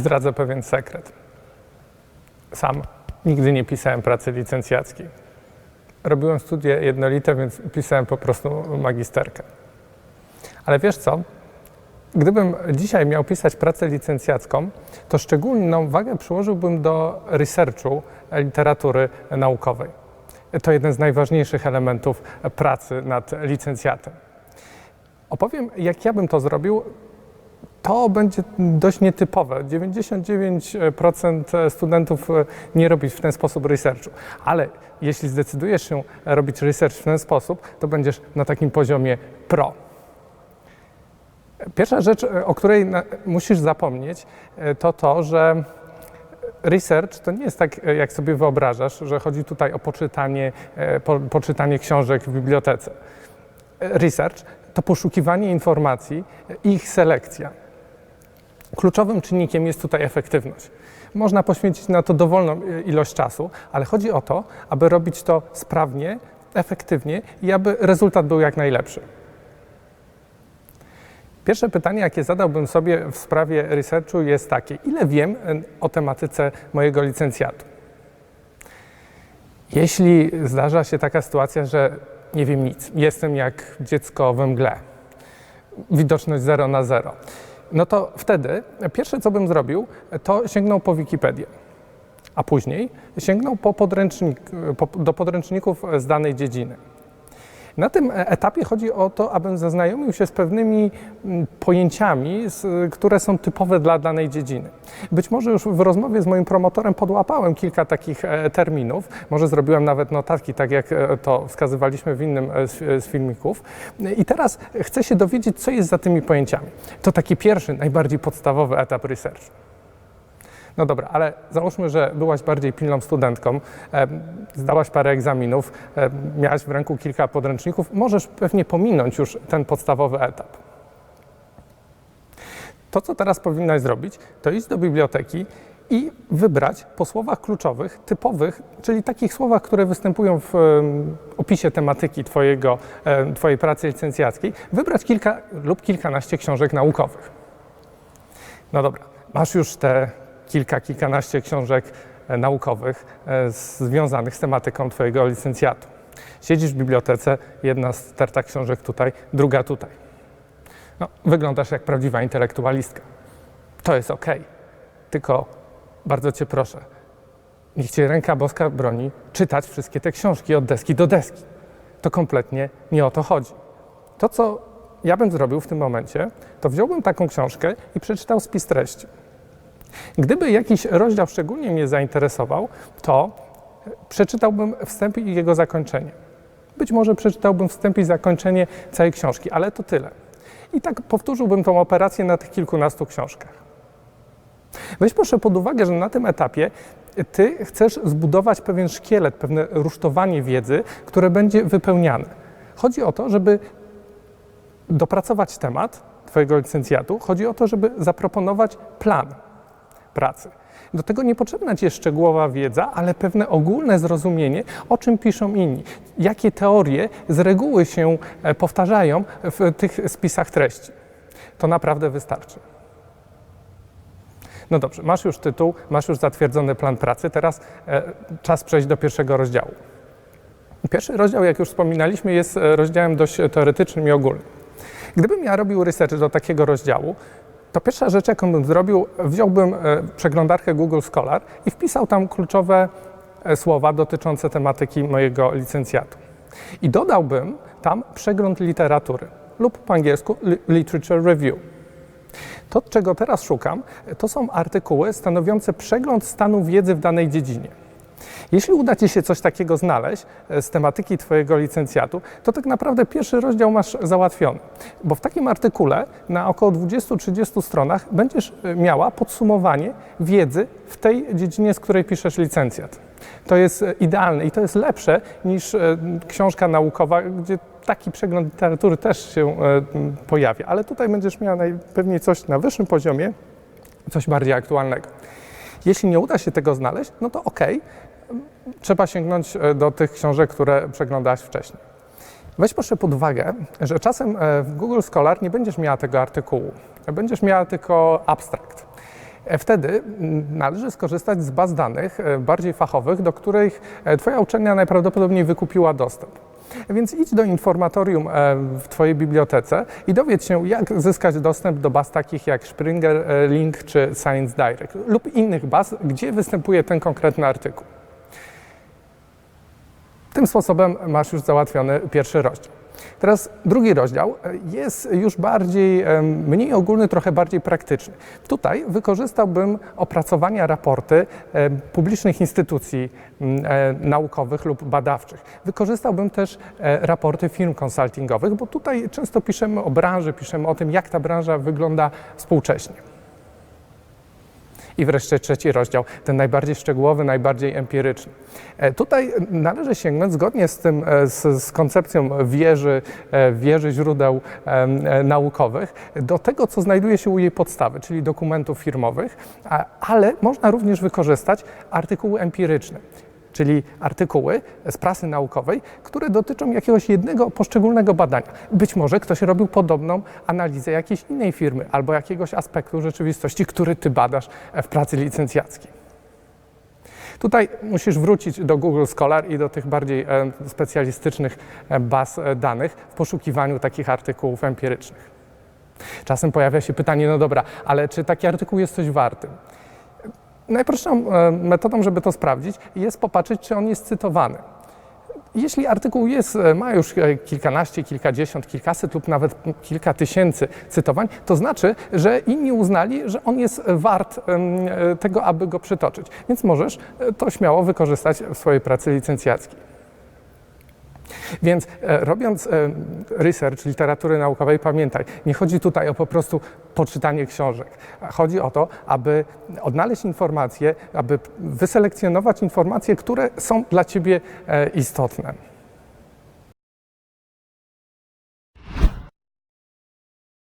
Zdradzę pewien sekret. Sam nigdy nie pisałem pracy licencjackiej. Robiłem studia jednolite, więc pisałem po prostu magisterkę. Ale wiesz co? Gdybym dzisiaj miał pisać pracę licencjacką, to szczególną wagę przyłożyłbym do researchu literatury naukowej. To jeden z najważniejszych elementów pracy nad licencjatem. Opowiem, jak ja bym to zrobił. To będzie dość nietypowe. 99% studentów nie robi w ten sposób researchu, ale jeśli zdecydujesz się robić research w ten sposób, to będziesz na takim poziomie pro. Pierwsza rzecz, o której musisz zapomnieć, e, to to, że research to nie jest tak, e, jak sobie wyobrażasz, że chodzi tutaj o poczytanie, e, po, poczytanie książek w bibliotece. E, Research to poszukiwanie informacji i ich selekcja. Kluczowym czynnikiem jest tutaj efektywność. Można poświęcić na to dowolną e, ilość czasu, ale chodzi o to, aby robić to sprawnie, efektywnie i aby rezultat był jak najlepszy. Pierwsze pytanie, jakie zadałbym sobie w sprawie researchu jest takie: ile wiem e, o tematyce mojego licencjatu? Jeśli zdarza się taka sytuacja, że nie wiem nic, jestem jak dziecko we mgle, widoczność 0 na 0, no to wtedy pierwsze, co bym zrobił, to sięgnął po Wikipedię, a później sięgnął po podręcznik, po, do podręczników z danej dziedziny. Na tym e- etapie chodzi o to, abym zaznajomił się z pewnymi pojęciami, które są typowe dla danej dziedziny. Być może już w rozmowie z moim promotorem podłapałem kilka takich e, terminów, może zrobiłem nawet notatki, tak jak e, to wskazywaliśmy w innym z filmików. I teraz chcę się dowiedzieć, co jest za tymi pojęciami. To taki pierwszy, najbardziej podstawowy etap research. No dobra, ale załóżmy, że byłaś bardziej pilną studentką, zdałaś parę egzaminów, miałaś w ręku kilka podręczników, możesz pewnie pominąć już ten podstawowy etap. To, co teraz powinnaś zrobić, to iść do biblioteki i wybrać po słowach kluczowych, typowych, czyli takich słowach, które występują w opisie tematyki twojego, Twojej pracy licencjackiej, wybrać kilka lub kilkanaście książek naukowych. No dobra, masz już te kilka, kilkanaście książek e, naukowych e, związanych z tematyką Twojego licencjatu. Siedzisz w bibliotece, jedna sterta książek tutaj, druga tutaj. No, wyglądasz jak prawdziwa intelektualistka. To jest ok. Tylko bardzo Cię proszę, niech Cię ręka boska broni czytać wszystkie te książki od deski do deski. To kompletnie nie o to chodzi. To, co ja bym zrobił w tym momencie, to wziąłbym taką książkę i przeczytał spis treści. Gdyby jakiś rozdział szczególnie mnie zainteresował, to przeczytałbym wstęp i jego zakończenie. Być może przeczytałbym wstęp i zakończenie całej książki, ale to tyle. I tak powtórzyłbym tą operację na tych kilkunastu książkach. Weź proszę pod uwagę, że na tym etapie ty chcesz zbudować pewien szkielet, pewne rusztowanie wiedzy, które będzie wypełniane. Chodzi o to, żeby dopracować temat Twojego licencjatu, chodzi o to, żeby zaproponować plan pracy. Do tego nie potrzebna Ci jest szczegółowa wiedza, ale pewne ogólne zrozumienie, o czym piszą inni, jakie teorie z reguły się e, powtarzają w tych spisach treści. To naprawdę wystarczy. No dobrze, masz już tytuł, masz już zatwierdzony plan pracy, teraz e, czas przejść do pierwszego rozdziału. Pierwszy rozdział, jak już wspominaliśmy, jest e, rozdziałem dość teoretycznym i ogólnym. Gdybym ja robił research do takiego rozdziału, to pierwsza rzecz, jaką bym zrobił, wziąłbym e, przeglądarkę Google Scholar i wpisał tam kluczowe e, słowa dotyczące tematyki mojego licencjatu. I dodałbym tam przegląd literatury lub po angielsku li- literature review. To, czego teraz szukam, to są artykuły stanowiące przegląd stanu wiedzy w danej dziedzinie. Jeśli uda Ci się coś takiego znaleźć e, z tematyki Twojego licencjatu, to tak naprawdę pierwszy rozdział masz załatwiony. Bo w takim artykule na około 20-30 stronach będziesz e, miała podsumowanie wiedzy w tej dziedzinie, z której piszesz licencjat. To jest e, idealne i to jest lepsze niż książka naukowa, gdzie taki przegląd literatury też się pojawia. Ale tutaj będziesz miała najpewniej coś na wyższym poziomie, coś bardziej aktualnego. Jeśli nie uda się tego znaleźć, no to okej, trzeba sięgnąć e, do tych książek, które przeglądałaś wcześniej. Weź proszę pod uwagę, że czasem e, w Google Scholar nie będziesz miała tego artykułu, będziesz miała tylko abstrakt. E, Wtedy należy skorzystać z baz danych bardziej fachowych, do których Twoja uczelnia najprawdopodobniej wykupiła dostęp. Więc idź do informatorium w Twojej bibliotece i dowiedz się, jak zyskać dostęp do baz takich jak Springer Link czy Science Direct lub innych baz, gdzie występuje ten konkretny artykuł. Tym sposobem masz już załatwiony pierwszy rozdział. Teraz drugi rozdział jest już bardziej, mniej ogólny, trochę bardziej praktyczny. Tutaj wykorzystałbym opracowania raporty publicznych instytucji e, naukowych lub badawczych. Wykorzystałbym też e, raporty firm konsultingowych, bo tutaj często piszemy o branży, piszemy o tym, jak ta branża wygląda współcześnie. I wreszcie trzeci rozdział, ten najbardziej szczegółowy, najbardziej empiryczny. E, Tutaj należy sięgnąć zgodnie z tym, e, z, z koncepcją wieży, e, wieży źródeł naukowych, do tego, co znajduje się u jej podstawy, czyli dokumentów firmowych, ale można również wykorzystać artykuły empiryczne. Czyli artykuły z prasy naukowej, które dotyczą jakiegoś jednego poszczególnego badania. Być może ktoś robił podobną analizę jakiejś innej firmy albo jakiegoś aspektu rzeczywistości, który ty badasz w pracy licencjackiej. Tutaj musisz wrócić do Google Scholar i do tych bardziej e, specjalistycznych e, baz e, danych w poszukiwaniu takich artykułów empirycznych. Czasem pojawia się pytanie, no dobra, ale czy taki artykuł jest coś wartym? Najprostszą e, metodą, żeby to sprawdzić, jest popatrzeć, czy on jest cytowany. Jeśli artykuł jest, e, ma już e, kilkanaście, kilkadziesiąt, kilkaset lub nawet kilka tysięcy cytowań, to znaczy, że inni uznali, że on jest wart tego, aby go przytoczyć. Więc możesz to śmiało wykorzystać w swojej pracy licencjackiej. Więc e, robiąc e, research literatury naukowej, pamiętaj, nie chodzi tutaj o po prostu poczytanie książek. Chodzi o to, aby odnaleźć informacje, aby wyselekcjonować informacje, które są dla Ciebie e, istotne.